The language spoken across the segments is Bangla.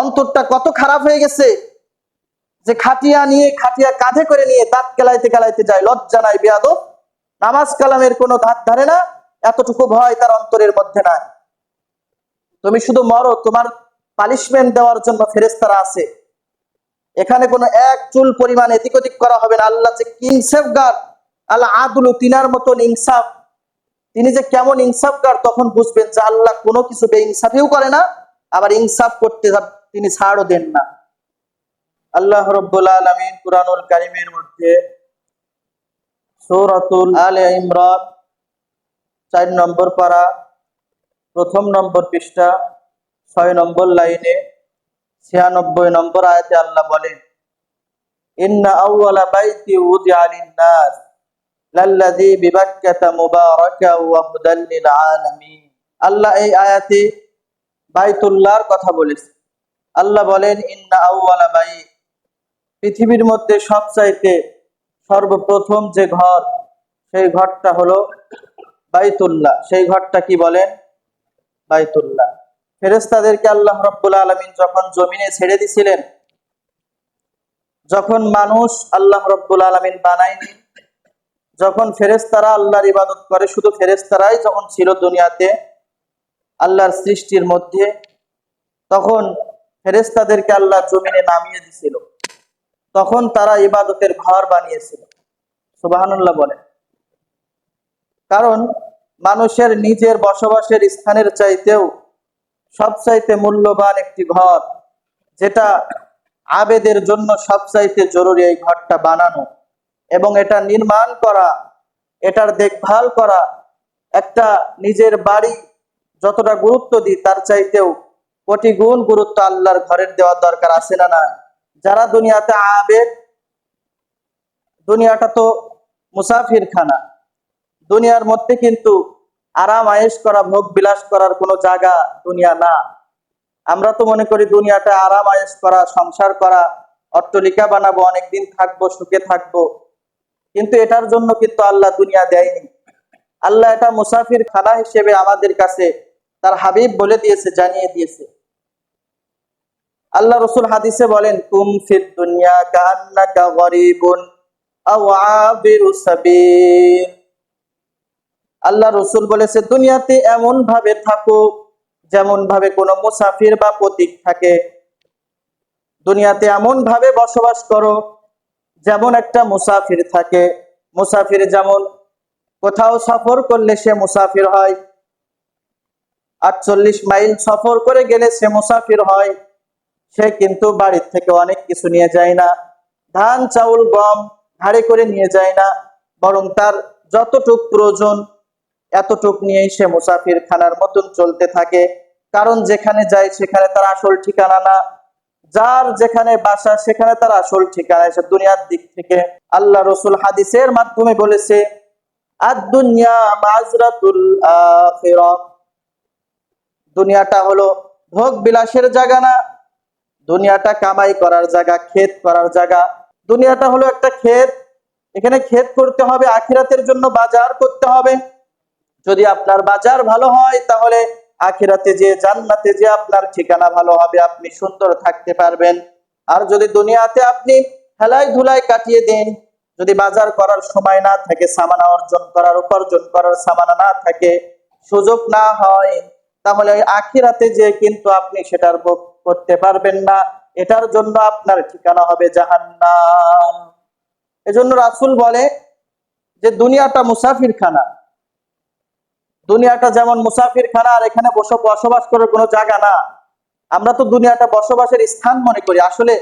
অন্তরটা কত খারাপ হয়ে গেছে যে খাটিয়া নিয়ে, খাটিয়া কাঁধে করে নিয়ে দাঁত কেলাইতে কেলাইতে যায়, লজ্জা নাই, বেয়াদব। নামাজ কালামের কোনো ধার ধারে না, এতটুকু ভয় তার অন্তরের মধ্যে নাই। তুমি শুধু মরো, তোমার পানিশমেন্ট দেওয়ার জন্য ফেরেস্তারা আছে। এখানে কোনো এক চুল পরিমাণ এদিক ওদিক করা হবে না। আল্লাহ যে ইনসাফগার, আল্লাহ আদুলু তিনার মতন ইনসাফ। তিনি যে কেমন ইনসাফগার, তখন বুঝবেন যে আল্লাহ কোনো কিছু বে ইনসাফিও করে না, আবার ইনসাফ করতে তিনি ছাড়ও দেন না। আল্লাহ রব্বুল আলমিন কুরআনুল কারিমের মধ্যে সূরাতুল আলে ইমরান চার নম্বর পারা, প্রথম নম্বর পৃষ্ঠা, ছয় নম্বর লাইনে, ছিয়ানব্বই নম্বর আয়াতে আল্লাহ বলেন, ইন্না আউওয়ালা বাইতি উদিআ লিন-নাস, লাল্লাযী বিবাক্কাতা মুবারাকা ওয়া হুদাল লিল আলামিন। আল্লাহ এই আয়াতে বাইতুল্লাহর কথা বলেছে। আল্লাহ বলেন, ইন্না আউওয়ালা বাইত পৃথিবীর মধ্যে সবচাইতে সর্বপ্রথম যে ঘর, সেই ঘরটা হলো বাইতুল্লাহ। সেই ঘরটা কি বলেন? বাইতুল্লাহ। ফেরেস্তাদেরকে আল্লাহ রব্বুল আলমিন যখন জমিনে ছেড়ে দিছিলেন, যখন মানুষ আল্লাহ রব্বুল আলমিন বানায়নি, যখন ফেরেস্তারা আল্লাহর ইবাদত করে, শুধু ফেরেস্তারাই যখন ছিল দুনিয়াতে, আল্লাহর সৃষ্টির মধ্যে, তখন ফেরেস্তাদেরকে আল্লাহ জমিনে নামিয়ে দিছিল। তখন তারা ইবাদতের ঘর বানিয়েছিল। সুবাহানুল্লাহ বলেন। কারণ মানুষের নিজের বসবাসের স্থানের চাইতেও সবচাইতে মূল্যবান একটি ঘর, যেটা আবেদের জন্য সবচাইতে জরুরি এই ঘরটা বানানো এবং এটা নির্মাণ করা, এটার দেখভাল করা, একটা নিজের বাড়ি যতটা গুরুত্ব দিই তার চাইতেও কোটি গুণ গুরুত্ব আল্লাহর ঘরের দেওয়ার দরকার আছে না না যারা দুনিয়াতে আবেদ, দুনিয়াটা তো মুসাফির খানা দুনিয়ার মধ্যে কিন্তু আরাম, আয়েশ করা, ভোগ বিলাস করার কোনো জায়গা দুনিয়া না। আমরা তো মনে করি দুনিয়াটা আরাম, আয়েশ করা, সংসার করা, অট্টলিকা বানাবো, অনেকদিন থাকব, সুখে থাকব। কিন্তু এটার জন্য কিন্তু আল্লাহ দুনিয়া দেয়নি। আল্লাহ এটা মুসাফির খানা হিসেবে আমাদের কাছে তার হাবিব বলে দিয়েছে, জানিয়ে দিয়েছে। আল্লাহ রসুল হাদিসে বলেন, তুম ফির দুনিয়া কান্নাকা গরিবুন আও আবিরু সাবিল। আল্লাহ রসুল বলেছে, দুনিয়াতে এমন ভাবে থাকো যেমন ভাবে কোনো মুসাফির বা প্রতীক থাকে। দুনিয়াতে এমন ভাবে বসবাস করো যেমন একটা মুসাফির থাকে। মুসাফির যেমন কোথাও সফর করলে সে মুসাফির হয়, আটচল্লিশ মাইল সফর করে গেলে সে মুসাফির হয়। সে কিন্তু বাড়ির থেকে অনেক কিছু নিয়ে যায় না। ধান, চাউল, গম ভারী করে নিয়ে যায় না। বরং তার যতটুক প্রয়োজন এতটুক নিয়েই সে মুসাফির খানার মতন চলতে থাকে। কারণ যেখানে যায় সেখানে তার আসল ঠিকানা না। যার যেখানে বাসা সেখানে তার আসল ঠিকানা। এসে দুনিয়ার দিক থেকে আল্লাহ রসুল হাদিসের মাধ্যমে বলেছে দুনিয়াটা হলো ভোগ বিলাসের জায়গা না দুনিয়াটা কামাই করার জায়গা, ক্ষেত করার জায়গা। দুনিয়াটা হলো একটা ক্ষেত। এখানে ক্ষেত করতে হবে, আখিরাতের জন্য বাজার করতে হবে। যদি আপনার বাজার ভালো হয়, তাহলে আখিরাতে যে জান্নাতে যে আপনার ঠিকানা ভালো হবে, আপনি সুন্দর থাকতে পারবেন। আর যদি দুনিয়াতে আপনি হেলাই ধুলাই কাটিয়ে দেন, যদি বাজার করার সময় না থাকে, সামানা অর্জন করার, উপার্জন করার সামানা না থাকে, সুযোগ না হয়, তাহলে আখিরাতে যে কিন্তু আপনি সেটার করতে পারবেন না। এটার জন্য আপনার ঠিকানা হবে জাহান্নাম। এজন্য রাসূল বলে যে, দুনিয়াটা মুসাফির খানা দুনিয়াটা যেমন মুসাফির খানা আর এখানে বসে বসবাস করার কোনো জায়গা না। আমরা তো দুনিয়াটা বসবাসের স্থান মনে করি। আসলে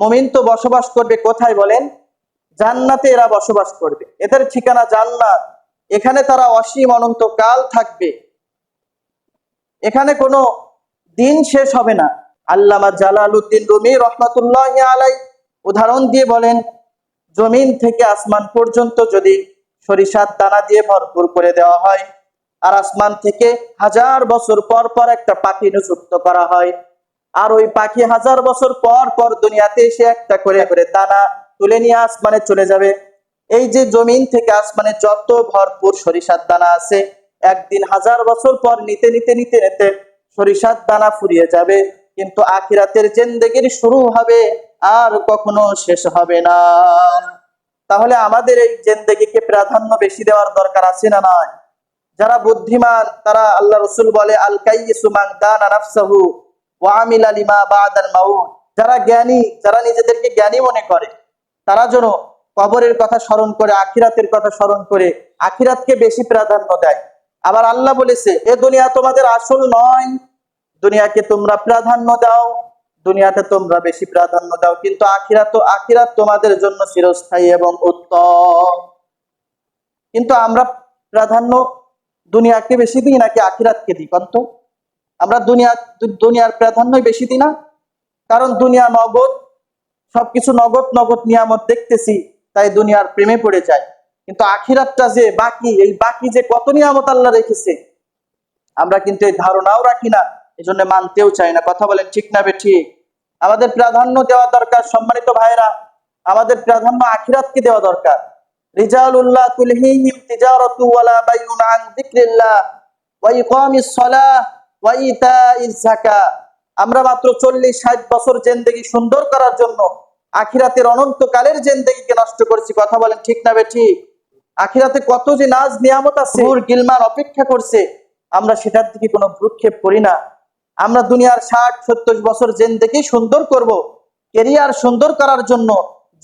মমিন তো বসবাস করবে কোথায় বলেন? জান্নাতে এরা বসবাস করবে। এদের ঠিকানা জান্নাত। এখানে তারা অসীম অনন্ত কাল থাকবে। এখানে কোনো দিন শেষ হবে না। আল্লামা জালালউদ্দিন রুমি রহমাতুল্লাহ আলাই উদাহরণ দিয়ে বলেন, জমিন থেকে আসমান পর্যন্ত যদি সরিষার দানা দিয়ে ভরপুর করে দেওয়া হয়, আর আসমান থেকে হাজার বছর পর পর একটা পাখি নিযুক্ত করা হয়, আর ওই পাখি হাজার বছর পর পর দুনিয়াতে এসে একটা করে করে দানা তুলে নিয়ে আসমানে চলে যাবে। এই যে জমিন থেকে আসমানে যত ভরপুর সরিষার দানা আছে, একদিন হাজার বছর পর নিতে নিতে নিতে নিতে সরিষার দানা ফুরিয়ে যাবে। কিন্তু আখিরাতের জেন্দেগির শুরু হবে আর কখনো শেষ হবে না। তাহলে আমাদের এই জেন্দেগিকে প্রাধান্য বেশি দেওয়ার দরকার আছে না নয় যারা বুদ্ধিমান, তারা আল্লাহ রসুল বলে যারা জ্ঞানী, যারা নিজেদেরকে জ্ঞানী মনে করে, তারা যেন কবরের কথা স্মরণ করে, আখিরাতের কথা স্মরণ করে, আখিরাতকে বেশি প্রাধান্য দেয়। আবার আল্লাহ বলেছে, এ দুনিয়া তোমাদের আসল নয় দুনিয়াকে তোমরা প্রাধান্য দাও, দুনিয়াতে তোমরা বেশি প্রাধান্য দাও, কিন্তু আখিরাত তো আখিরাত তোমাদের জন্য চিরস্থায়ী এবং উত্তম। কিন্তু আমরা প্রাধান্য দুনিয়াকে বেশি দিই নাকি আখিরাতকে দিই কন্ত আমরা দুনিয়া, দুনিয়ার প্রাধান্যই বেশি দিই না। কারণ দুনিয়া নগদ, সবকিছু নগদ নগদ নিয়ামত দেখতেছি, তাই দুনিয়ার প্রেমে পড়ে যায়। কিন্তু আখিরাতটা যে বাকি, এই বাকি যে কত নিয়ামত আল্লাহ রেখেছে, আমরা কিন্তু এই ধারণাও রাখি না। এই জন্য মানতেও চাই না। কথা বলেন ঠিক না ঠিক আমাদের প্রাধান্য দেওয়া দরকার সম্মানিত ভাইরা আমাদের প্রাধান্য আখিরাতকে দেওয়া দরকার। রিজালুল্লাহ তুলহিহিম তিজারাতু ওয়ালা বাইউন আন যিকরিল্লাহ ওয়া ইকামিস সালাহ ওয়া ইতাইজ যাকাত আমরা মাত্র চল্লিশ ষাট বছর জেন্দেগি সুন্দর করার জন্য আখিরাতের অনন্তকালের জেন্দেগিকে নষ্ট করছি। কথা বলেন ঠিক না ঠিক আখিরাতে কত যে নাজ নিয়ামত আছে গিলমান অপেক্ষা করছে আমরা সেটার দিকে কোনো ভ্রুক্ষেপ করি না। আমরা দুনিয়ার ষাট, সত্তর বছর জেন্দেগি সুন্দর করব। কেরিয়ার সুন্দর করার জন্য,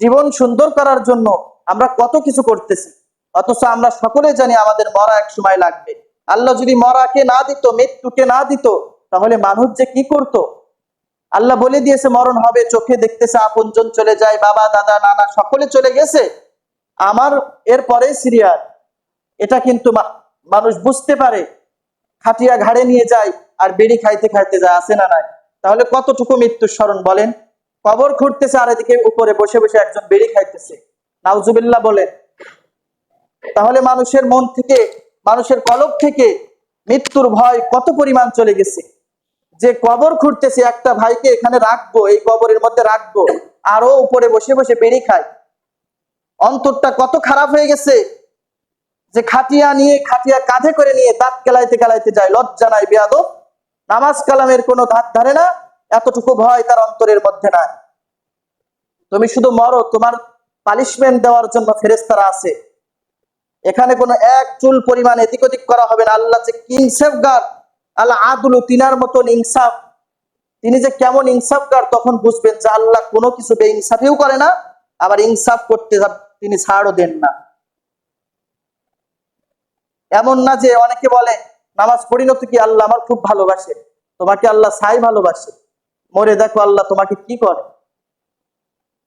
জীবন সুন্দর করার জন্য আমরা কত কিছু করতেছি। অথচ আমরা সকলে জানি আমাদের মরা এক সময় লাগবে। আল্লাহ যদি মরাকে না দিত, মৃত্যুকে না দিত, তাহলে মানুষ যে কি করত? আল্লাহ বলে দিয়েছে, মরণ হবে, চোখে দেখতেছে আপনজন চলে যায়, বাবা, দাদা, নানা, সকলে চলে গেছে। আমার এরপরে সিরিয়াল। এটা কিন্তু মানুষ বুঝতে পারে। খাটিয়া ঘাড়ে নিয়ে যায় আর বেড়ি খাইতে খাইতে যায় আসে না নাই? তাহলে কতটুকু মৃত্যুর স্মরণ বলেন? কবর খুঁড়তেছে আর এদিকে উপরে বসে বসে একজন বেড়ি খাইতেছে। নাউজুবিল্লাহ বলেন, তাহলে মানুষের মন থেকে, মানুষের কলব থেকে মৃত্যুর ভয় কত পরিমাণ চলে গেছে? যে কবর খুঁড়তেছে, একটা ভাইকে এখানে রাখব, এই কবরের মধ্যে রাখব, আরও উপরে বসে বসে বেড়ি খায়। অন্তরটা কত খারাপ হয়ে গেছে? যে খাটিয়া নিয়ে, খাটিয়া কাঁধে করে নিয়ে দাঁত কেলাইতে কেলাইতে যায়, লজ্জা নাই, বেয়াদব। নামাজ কালামের কোনো ধার ধারে না, এতটুকু ভয় তার অন্তরের মধ্যে নাই। তুমি শুধু মরো, তোমার পানিশমেন্ট দেওয়ার জন্য ফেরেস্তারা আছে। এখানে কোনো এক চুল পরিমাণ এদিক ওদিক করা হবে না। আল্লাহ যে ইনসাফ গার আল্লাহ আদুলু তিনার মতন ইনসাফ। তিনি যে কেমন ইনসাফগার, তখন বুঝবেন যে আল্লাহ কোনো কিছু বে ইনসাফিও করে না, আবার ইনসাফ করতে তিনি ছাড়ও দেন না। এমন না যে অনেকে বলে নামাজ পড়ি না তো কি আল্লাহ আমার খুব ভালোবাসে? তোমাকে আল্লাহ সাই ভালোবাসে। মরে দেখো আল্লাহ তোমাকে কি করে?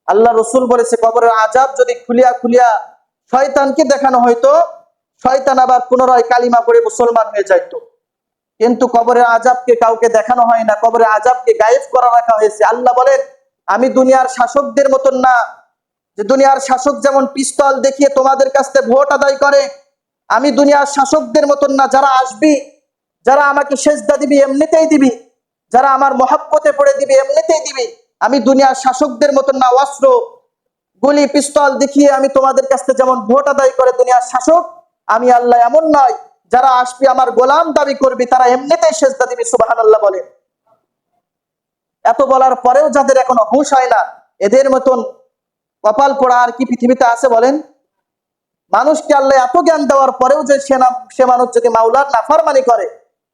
আল্লাহ রসুল বলেছে, কবরের আজাব যদি খুলিয়া খুলিয়া শয়তানকে দেখানো হয়তো শয়তান আবার পুনরায় কালিমা পড়ে মুসলমান হয়ে যাইতো। কিন্তু কবরের আজাবকে কাউকে দেখানো হয় না, কবরের আজাবকে গায়েব করা রাখা হয়েছে। আল্লাহ বলেন, আমি দুনিয়ার শাসকদের মতন না। যে দুনিয়ার শাসক যেমন পিস্তল দেখিয়ে তোমাদের কাছ ভোট আদায় করে আমি দুনিয়ার শাসকদের মতন না, যারা আসবি, যারা আমাকে সেজদা দিবি, এমনিতেই দিবি, যারা আমার মহাব্বতে পড়ে দিবি, এমনিতেই দিবি, আমি দুনিয়ার শাসকদের মতন না, অস্ত্র, গুলি, পিস্তল দেখিয়ে আমি তোমাদের কাছ যেমন ভোট আদায় করে দুনিয়ার শাসক, আমি আল্লাহ এমন নয়, যারা আসবি আমার গোলাম দাবি করবি, তারা এমনিতেই সেজদা দিবি সুবাহান আল্লাহ বলে। এত বলার পরেও যাদের এখনও হুঁশ হয় না, এদের মতন কপাল পোড়া আর কি পৃথিবীতে আছে বলেন? মানুষকে আল্লাহ এত জ্ঞান দেওয়ার পরেও যে সে না সে মানুষ যদি মাওলার নাফারমানি করে,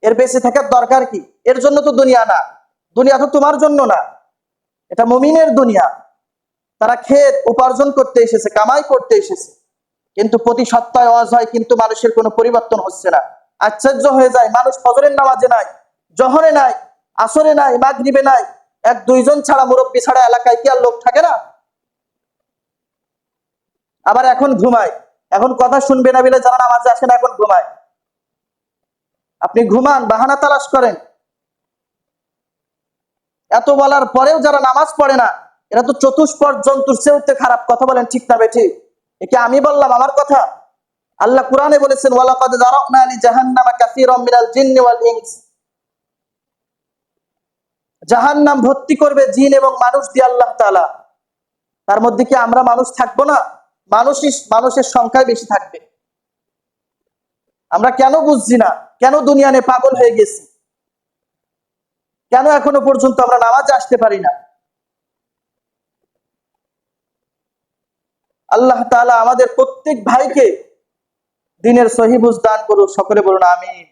এর বেঁচে থাকার দরকার কি? এর জন্য তো দুনিয়া না। দুনিয়া তো তোমার জন্য না। এটা মুমিনের দুনিয়া। তারা ক্ষেত উপার্জন করতে এসেছে, কামাই করতে এসেছে। কিন্তু প্রতি সপ্তাহে ওয়াজ হয়, কিন্তু মানুষের কোনো পরিবর্তন হচ্ছে না। আশ্চর্য হয়ে যায়, মানুষ ফজরের নামাজে নাই, জহরে নাই, আসরে নাই, মাগরিবে নাই। এক দুইজন ছাড়া মুরব্বী ছাড়া এলাকায় কি আর লোক থাকে না? আবার এখন ঘুমায়। এখন কথা শুনবে না বলে যারা নামাজে আসে না, এখন ঘুমায়। আপনি ঘুমান, বাহানা তালাশ করেন। এত বলার পরেও যারা নামাজ পড়ে না, এরা তো চতুষ্পদ জন্তুর চেয়েও তো খারাপ। কথা বলেন ঠিক না বেঠি? একে আমি বললাম আমার কথা। আল্লাহ কোরআনে বলেছেন, ওয়ালাকাদ যারাকনা লি জাহান্নামা কাসীরাম মিনাল জিন্নি ওয়াল ইনস। জাহান্নাম ভর্তি করবে জিন এবং মানুষ দিয়ে আল্লাহ তাআলা। তার মধ্যে কি আমরা মানুষ থাকব না? মানুষই, মানুষের সংখ্যায় বেশি থাকবে। আমরা কেন বুঝছি না? কেন দুনিয়া নিয়ে পাগল হয়ে গেছি? কেন এখনও পর্যন্ত আমরা নামাজ আসতে পারি না? আল্লাহ তাআলা আমাদের প্রত্যেক ভাইকে দিনের সহিবুজ দান করুক সকলে বলুন, আমিন।